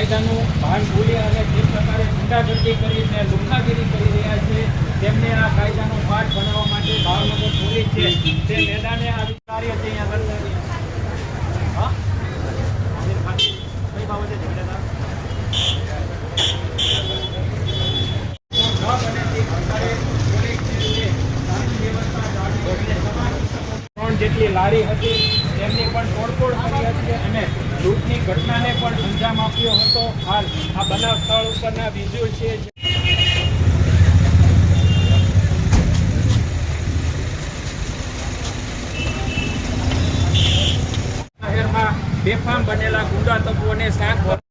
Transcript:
કાયદાનું ભાન ભૂલી અને જે પ્રકારે ગુંડાગર્દી કરીને લુખ્ખાગીરી કરી રહ્યા છે, તેમને આ કાયદાનો પાઠ બનાવવા માટે ભાવનગર પોલીસ છે. તે મેદાને આવી કાર્ય છે અહીંયા જેટલી લારી હતી તેમની પણ તોડફોડ કરી હતી અને લૂંટની ઘટનાને પણ અંજામ આપ્યો હતો. હાલ આ બનાવ સ્થળ ઉપરના વિઝ્યુઅલ છે શહેરમાં બેફામ બનેલા ગુંડા તત્વોને શાક